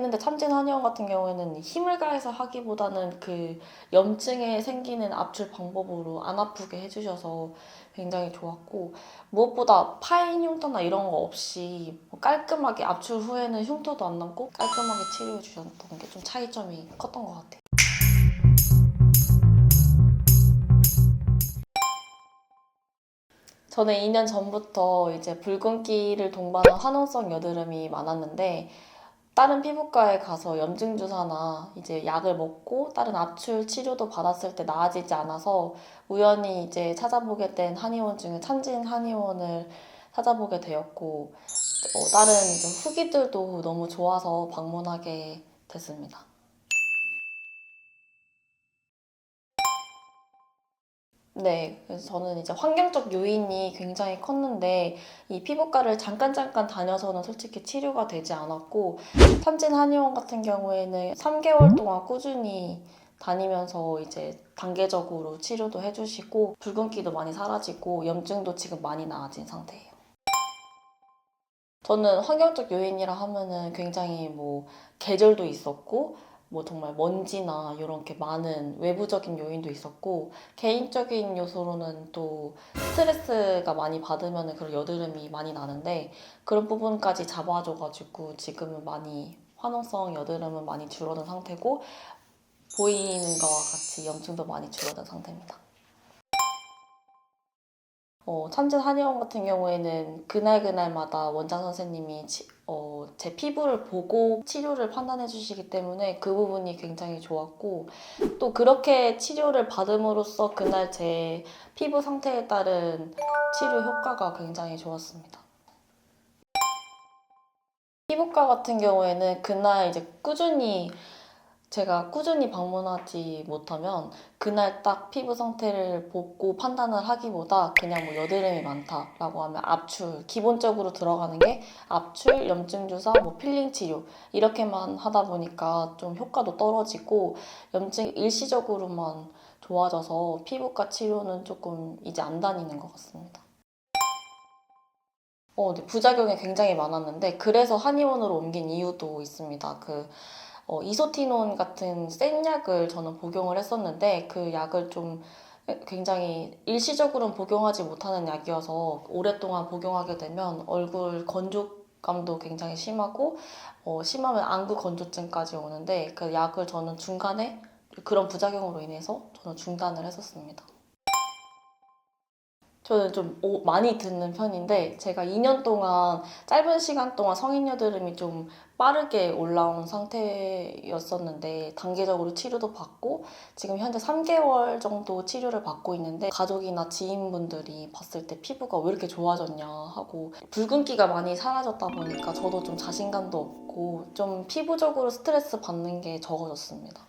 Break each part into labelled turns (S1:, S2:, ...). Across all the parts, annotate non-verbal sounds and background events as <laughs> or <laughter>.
S1: 했는데 참진 한의원 같은 경우에는 힘을 가해서 하기보다는 그 염증에 생기는 압출 방법으로 안 아프게 해주셔서 굉장히 좋았고 무엇보다 파인 흉터나 이런 거 없이 뭐 깔끔하게 압출 후에는 흉터도 안 남고 깔끔하게 치료해 주셨던 게 좀 차이점이 컸던 것 같아요. 저는 2년 전부터 이제 붉은기를 동반한 화농성 여드름이 많았는데 다른 피부과에 가서 염증 주사나 이제 약을 먹고 다른 압출 치료도 받았을 때 나아지지 않아서 우연히 이제 찾아보게 된 한의원 중에 찬진 한의원을 찾아보게 되었고 어, 다른 후기들도 너무 좋아서 방문하게 됐습니다. 네, 그래서 저는 이제 환경적 요인이 굉장히 컸는데 이 피부과를 잠깐 잠깐 다녀서는 솔직히 치료가 되지 않았고 삼진 한의원 같은 경우에는 3개월 동안 꾸준히 다니면서 이제 단계적으로 치료도 해주시고 붉은기도 많이 사라지고 염증도 지금 많이 나아진 상태예요. 저는 환경적 요인이라 하면은 굉장히 뭐 계절도 있었고 뭐 정말 먼지나 이런 게 많은 외부적인 요인도 있었고 개인적인 요소로는 또 스트레스가 많이 받으면 그런 여드름이 많이 나는데 그런 부분까지 잡아줘가지고 지금은 많이 화농성 여드름은 많이 줄어든 상태고 보이는 거와 같이 염증도 많이 줄어든 상태입니다. 어, 참진 한의원 같은 경우에는 그날 그날마다 원장 선생님이 치- 어, 제 피부를 보고 치료를 판단해 주시기 때문에 그 부분이 굉장히 좋았고 또 그렇게 치료를 받음으로써 그날 제 피부 상태에 따른 치료 효과가 굉장히 좋았습니다. 피부과 같은 경우에는 그날 이제 꾸준히 제가 꾸준히 방문하지 못하면 그날 딱 피부 상태를 보고 판단을 하기보다 그냥 뭐 여드름이 많다라고 하면 압출 기본적으로 들어가는 게 압출, 염증 주사, 뭐 필링 치료 이렇게만 하다 보니까 좀 효과도 떨어지고 염증 일시적으로만 좋아져서 피부과 치료는 조금 이제 안 다니는 것 같습니다. 어, 네, 부작용이 굉장히 많았는데 그래서 한의원으로 옮긴 이유도 있습니다. 그 어, 이소티논 같은 센 약을 저는 복용을 했었는데 그 약을 좀 굉장히 일시적으로는 복용하지 못하는 약이어서 오랫동안 복용하게 되면 얼굴 건조감도 굉장히 심하고 어, 심하면 안구 건조증까지 오는데 그 약을 저는 중간에 그런 부작용으로 인해서 저는 중단을 했었습니다. 저는 좀 오- 많이 듣는 편인데 제가 2년 동안 짧은 시간 동안 성인 여드름이 좀 빠르게 올라온 상태였었는데 단계적으로 치료도 받고 지금 현재 3개월 정도 치료를 받고 있는데 가족이나 지인분들이 봤을 때 피부가 왜 이렇게 좋아졌냐 하고 붉은기가 많이 사라졌다 보니까 저도 좀 자신감도 없고 좀 피부적으로 스트레스 받는 게 적어졌습니다.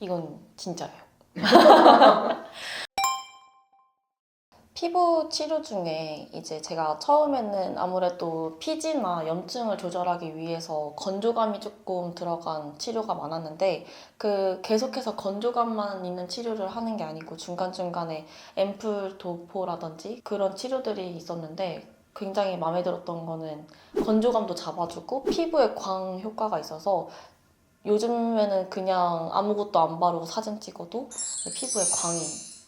S1: 이건 진짜예요. <laughs> 피부 치료 중에 이제 제가 처음에는 아무래도 피지나 염증을 조절하기 위해서 건조감이 조금 들어간 치료가 많았는데 그 계속해서 건조감만 있는 치료를 하는 게 아니고 중간중간에 앰플 도포라든지 그런 치료들이 있었는데 굉장히 마음에 들었던 거는 건조감도 잡아주고 피부에 광 효과가 있어서 요즘에는 그냥 아무것도 안 바르고 사진 찍어도 피부에 광이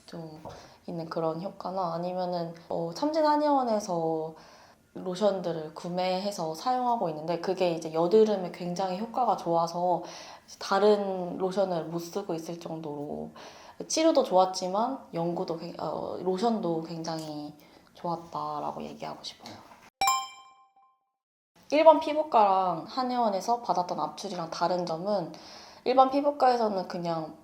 S1: 좀 있는 그런 효과나 아니면은 어, 참진 한의원에서 로션들을 구매해서 사용하고 있는데 그게 이제 여드름에 굉장히 효과가 좋아서 다른 로션을 못 쓰고 있을 정도로 치료도 좋았지만 연구도 굉- 어, 로션도 굉장히 좋았다라고 얘기하고 싶어요. 일반 피부과랑 한의원에서 받았던 압출이랑 다른 점은 일반 피부과에서는 그냥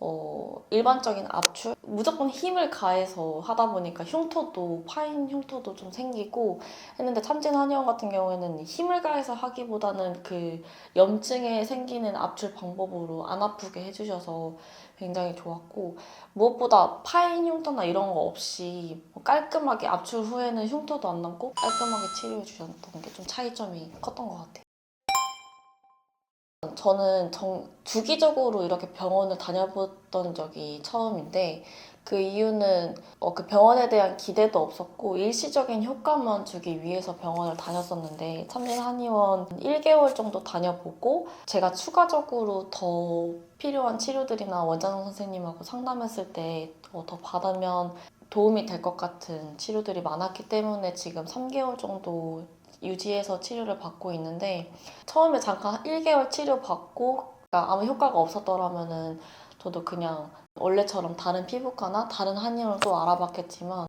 S1: 어, 일반적인 압출 무조건 힘을 가해서 하다 보니까 흉터도 파인 흉터도 좀 생기고 했는데 참진 한의원 같은 경우에는 힘을 가해서 하기보다는 그 염증에 생기는 압출 방법으로 안 아프게 해주셔서 굉장히 좋았고 무엇보다 파인 흉터나 이런 거 없이 뭐 깔끔하게 압출 후에는 흉터도 안 남고 깔끔하게 치료해 주셨던 게 좀 차이점이 컸던 것 같아요. 저는 정, 주기적으로 이렇게 병원을 다녀봤던 적이 처음인데 그 이유는 어, 그 병원에 대한 기대도 없었고 일시적인 효과만 주기 위해서 병원을 다녔었는데 참진 한의원 1개월 정도 다녀보고 제가 추가적으로 더 필요한 치료들이나 원장 선생님하고 상담했을 때 어, 더 받으면 도움이 될 것 같은 치료들이 많았기 때문에 지금 3개월 정도 유지해서 치료를 받고 있는데 처음에 잠깐 1개월 치료 받고 그러니까 아무 효과가 없었더라면은 저도 그냥 원래처럼 다른 피부과나 다른 한의원을 또 알아봤겠지만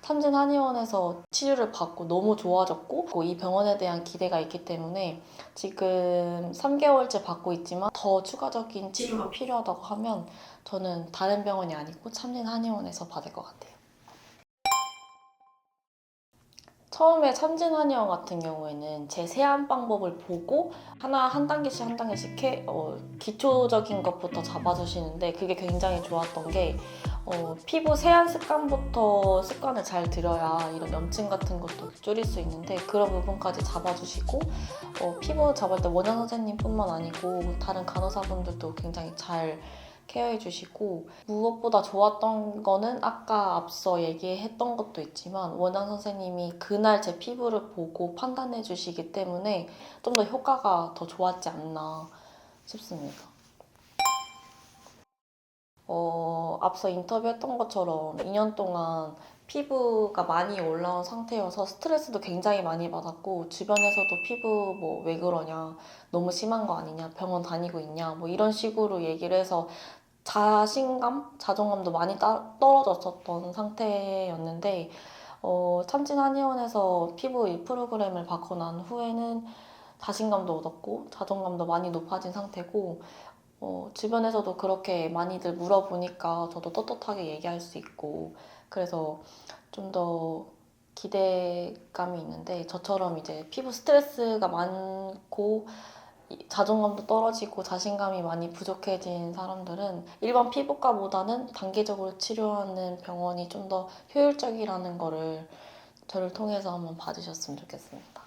S1: 삼진 한의원에서 치료를 받고 너무 좋아졌고 이 병원에 대한 기대가 있기 때문에 지금 3개월째 받고 있지만 더 추가적인 치료가 필요하다고 하면 저는 다른 병원이 아니고 참진 한의원에서 받을 것 같아요. 처음에 참진 한의원 같은 경우에는 제 세안 방법을 보고 하나 한 단계씩 한 단계씩 해, 어, 기초적인 것부터 잡아주시는데 그게 굉장히 좋았던 게 어, 피부 세안 습관부터 습관을 잘 들여야 이런 염증 같은 것도 줄일 수 있는데 그런 부분까지 잡아주시고 어, 피부 잡을 때 원장 선생님뿐만 아니고 다른 간호사분들도 굉장히 잘 케어해 주시고 무엇보다 좋았던 거는 아까 앞서 얘기했던 것도 있지만 원장 선생님이 그날 제 피부를 보고 판단해 주시기 때문에 좀 더 효과가 더 좋았지 않나 싶습니다. 어, 앞서 인터뷰했던 것처럼 2년 동안 피부가 많이 올라온 상태여서 스트레스도 굉장히 많이 받았고 주변에서도 피부 뭐 왜 그러냐 너무 심한 거 아니냐 병원 다니고 있냐 뭐 이런 식으로 얘기를 해서 자신감, 자존감도 많이 따- 떨어졌었던 상태였는데 어, 참진 한의원에서 피부 이 프로그램을 받고 난 후에는 자신감도 얻었고 자존감도 많이 높아진 상태고 어, 주변에서도 그렇게 많이들 물어보니까 저도 떳떳하게 얘기할 수 있고 그래서 좀 더 기대감이 있는데 저처럼 이제 피부 스트레스가 많고 이- 자존감도 떨어지고 자신감이 많이 부족해진 사람들은 일반 피부과보다는 단계적으로 치료하는 병원이 좀 더 효율적이라는 거를 저를 통해서 한번 봐주셨으면 좋겠습니다.